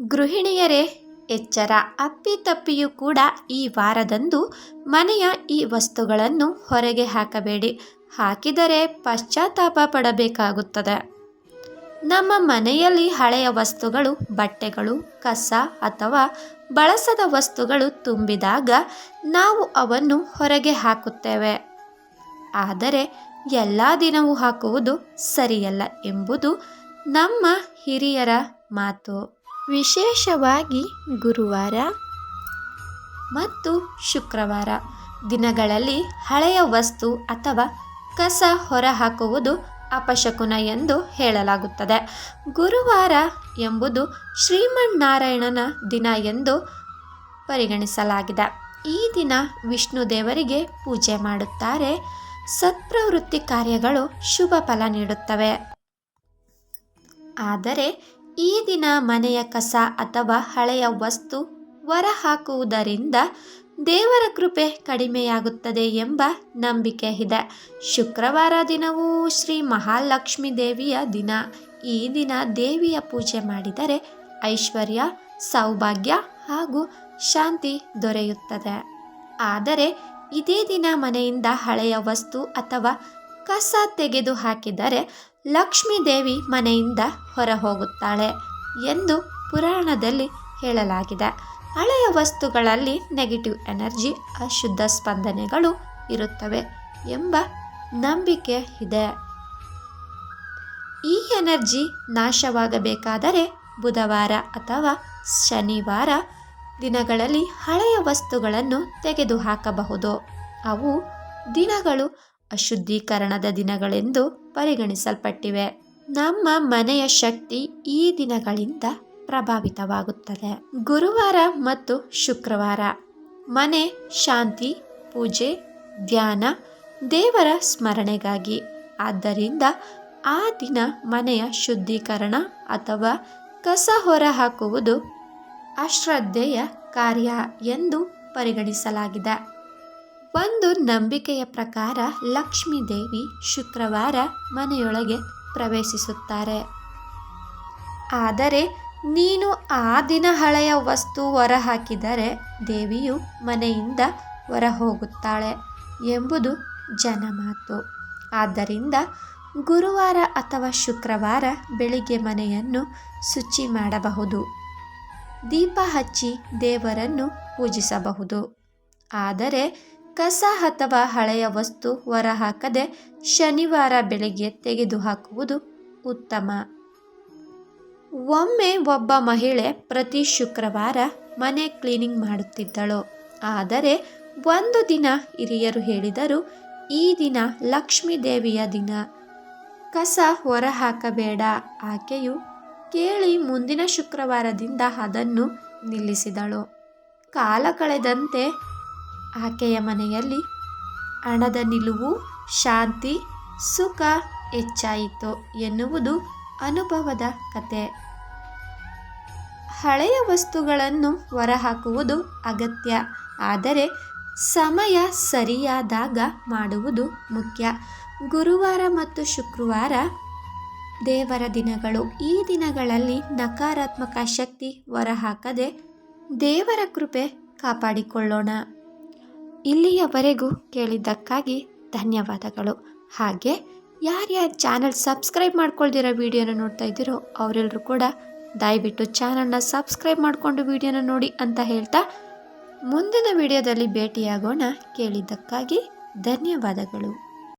ಗೃಹಿಣಿಯರೇ, ಎಚ್ಚರ ಅಪ್ಪಿತಪ್ಪಿಯೂ ಕೂಡ ಈ ವಾರದಂದು ಮನೆಯ ಈ ವಸ್ತುಗಳನ್ನು ಹೊರಗೆ ಹಾಕಬೇಡಿ. ಹಾಕಿದರೆ ಪಶ್ಚಾತ್ತಾಪ ಪಡಬೇಕಾಗುತ್ತದೆ. ನಮ್ಮ ಮನೆಯಲ್ಲಿ ಹಳೆಯ ವಸ್ತುಗಳು, ಬಟ್ಟೆಗಳು, ಕಸ ಅಥವಾ ಬಳಸದ ವಸ್ತುಗಳು ತುಂಬಿದಾಗ ನಾವು ಅವನ್ನು ಹೊರಗೆ ಹಾಕುತ್ತೇವೆ. ಆದರೆ ಎಲ್ಲ ದಿನವೂ ಹಾಕುವುದು ಸರಿಯಲ್ಲ ಎಂಬುದು ನಮ್ಮ ಹಿರಿಯರ ಮಾತು. ವಿಶೇಷವಾಗಿ ಗುರುವಾರ ಮತ್ತು ಶುಕ್ರವಾರ ದಿನಗಳಲ್ಲಿ ಹಳೆಯ ವಸ್ತು ಅಥವಾ ಕಸ ಹೊರಹಾಕುವುದು ಅಪಶಕುನ ಎಂದು ಹೇಳಲಾಗುತ್ತದೆ. ಗುರುವಾರ ಎಂಬುದು ಶ್ರೀಮನ್ನಾರಾಯಣನ ದಿನ ಎಂದು ಪರಿಗಣಿಸಲಾಗಿದೆ. ಈ ದಿನ ವಿಷ್ಣು ದೇವರಿಗೆ ಪೂಜೆ ಮಾಡುತ್ತಾರೆ. ಸತ್ಪ್ರವೃತ್ತಿ ಕಾರ್ಯಗಳು ಶುಭ ಫಲ ನೀಡುತ್ತವೆ. ಆದರೆ ಈ ದಿನ ಮನೆಯ ಕಸ ಅಥವಾ ಹಳೆಯ ವಸ್ತು ಹೊರ ಹಾಕುವುದರಿಂದ ದೇವರ ಕೃಪೆ ಕಡಿಮೆಯಾಗುತ್ತದೆ ಎಂಬ ನಂಬಿಕೆ ಇದೆ. ಶುಕ್ರವಾರ ದಿನವೂ ಶ್ರೀ ಮಹಾಲಕ್ಷ್ಮಿ ದೇವಿಯ ದಿನ. ಈ ದಿನ ದೇವಿಯ ಪೂಜೆ ಮಾಡಿದರೆ ಐಶ್ವರ್ಯ, ಸೌಭಾಗ್ಯ ಹಾಗೂ ಶಾಂತಿ ದೊರೆಯುತ್ತದೆ. ಆದರೆ ಇದೇ ದಿನ ಮನೆಯಿಂದ ಹಳೆಯ ವಸ್ತು ಅಥವಾ ಕಸ ತೆಗೆದು ಹಾಕಿದರೆ ಲಕ್ಷ್ಮೀ ದೇವಿ ಮನೆಯಿಂದ ಹೊರ ಹೋಗುತ್ತಾಳೆ ಎಂದು ಪುರಾಣದಲ್ಲಿ ಹೇಳಲಾಗಿದೆ. ಹಳೆಯ ವಸ್ತುಗಳಲ್ಲಿ ನೆಗೆಟಿವ್ ಎನರ್ಜಿ ಅಶುದ್ಧ ಸ್ಪಂದನೆಗಳು ಇರುತ್ತವೆ ಎಂಬ ನಂಬಿಕೆ ಇದೆ. ಈ ಎನರ್ಜಿ ನಾಶವಾಗಬೇಕಾದರೆ ಬುಧವಾರ ಅಥವಾ ಶನಿವಾರ ದಿನಗಳಲ್ಲಿ ಹಳೆಯ ವಸ್ತುಗಳನ್ನು ತೆಗೆದುಹಾಕಬಹುದು. ಅವು ದಿನಗಳು ಅಶುದ್ಧೀಕರಣದ ದಿನಗಳೆಂದು ಪರಿಗಣಿಸಲ್ಪಟ್ಟಿವೆ. ನಮ್ಮ ಮನೆಯ ಶಕ್ತಿ ಈ ದಿನಗಳಿಂದ ಪ್ರಭಾವಿತವಾಗುತ್ತದೆ. ಗುರುವಾರ ಮತ್ತು ಶುಕ್ರವಾರ. ಮನೆ, ಶಾಂತಿ, ಪೂಜೆ, ಧ್ಯಾನ, ದೇವರ ಸ್ಮರಣೆಗಾಗಿ. ಆದ್ದರಿಂದ ಆ ದಿನ ಮನೆಯ ಶುದ್ಧೀಕರಣ ಅಥವಾ ಕಸ ಹೊರಹಾಕುವುದು ಅಶ್ರದ್ಧೆಯ ಕಾರ್ಯ ಎಂದು ಪರಿಗಣಿಸಲಾಗಿದೆ. ಒಂದು ನಂಬಿಕೆಯ ಪ್ರಕಾರ ಲಕ್ಷ್ಮೀ ದೇವಿ ಶುಕ್ರವಾರ ಮನೆಯೊಳಗೆ ಪ್ರವೇಶಿಸುತ್ತಾರೆ. ಆದರೆ ನೀನು ಆ ದಿನ ಹಳೆಯ ವಸ್ತು ಹೊರ ಹಾಕಿದರೆ ದೇವಿಯು ಮನೆಯಿಂದ ಹೊರ ಹೋಗುತ್ತಾಳೆ ಎಂಬುದು ಜನಮಾತು ಆದ್ದರಿಂದ ಗುರುವಾರ ಅಥವಾ ಶುಕ್ರವಾರ ಬೆಳಿಗ್ಗೆ ಮನೆಯನ್ನು ಶುಚಿ ಮಾಡಬಹುದು. ದೀಪ ಹಚ್ಚಿ ದೇವರನ್ನು ಪೂಜಿಸಬಹುದು. ಆದರೆ ಕಸ ಅಥವಾ ಹಳೆಯ ವಸ್ತು ಹೊರಹಾಕದೆ ಶನಿವಾರ ಬೆಳಗ್ಗೆ ತೆಗೆದುಹಾಕುವುದು ಉತ್ತಮ. ಒಮ್ಮೆ ಒಬ್ಬ ಮಹಿಳೆ ಪ್ರತಿ ಶುಕ್ರವಾರ ಮನೆ ಕ್ಲೀನಿಂಗ್ ಮಾಡುತ್ತಿದ್ದಳು. ಆದರೆ ಒಂದು ದಿನ ಹಿರಿಯರು ಹೇಳಿದರು, ಈ ದಿನ ಲಕ್ಷ್ಮೀ ದೇವಿಯ ದಿನ. ಕಸ ಹೊರಹಾಕಬೇಡ. ಆಕೆಯು ಕೇಳಿ ಮುಂದಿನ ಶುಕ್ರವಾರದಿಂದ ಅದನ್ನು ನಿಲ್ಲಿಸಿದಳು. ಕಾಲ ಕಳೆದಂತೆ ಆಕೆಯ ಮನೆಯಲ್ಲಿ ಹಣದ ನಿಲುವು, ಶಾಂತಿ, ಸುಖ ಹೆಚ್ಚಾಯಿತು ಎನ್ನುವುದು ಅನುಭವದ ಕತೆ. ಹಳೆಯ ವಸ್ತುಗಳನ್ನು ಹೊರಹಾಕುವುದು ಅಗತ್ಯ, ಆದರೆ ಸಮಯ ಸರಿಯಾದಾಗ ಮಾಡುವುದು ಮುಖ್ಯ. ಗುರುವಾರ ಮತ್ತು ಶುಕ್ರವಾರ ದೇವರ ದಿನಗಳು. ಈ ದಿನಗಳಲ್ಲಿ ನಕಾರಾತ್ಮಕ ಶಕ್ತಿ ಹೊರಹಾಕದೆ ದೇವರ ಕೃಪೆ ಕಾಪಾಡಿಕೊಳ್ಳೋಣ. ಇಲ್ಲಿಯವರೆಗೂ ಕೇಳಿದ್ದಕ್ಕಾಗಿ ಧನ್ಯವಾದಗಳು. ಹಾಗೆ, ಯಾರ್ಯಾರು ಚಾನಲ್ ಸಬ್ಸ್ಕ್ರೈಬ್ ಮಾಡ್ಕೊಳ್ದಿರೋ ವಿಡಿಯೋನ ನೋಡ್ತಾ ಇದ್ದೀರೋ ಅವರೆಲ್ಲರೂ ಕೂಡ ದಯವಿಟ್ಟು ಚಾನಲ್ನ ಸಬ್ಸ್ಕ್ರೈಬ್ ಮಾಡಿಕೊಂಡು ವಿಡಿಯೋನ ನೋಡಿ ಅಂತ ಹೇಳ್ತಾ ಮುಂದಿನ ವಿಡಿಯೋದಲ್ಲಿ ಭೇಟಿಯಾಗೋಣ. ಕೇಳಿದ್ದಕ್ಕಾಗಿ ಧನ್ಯವಾದಗಳು.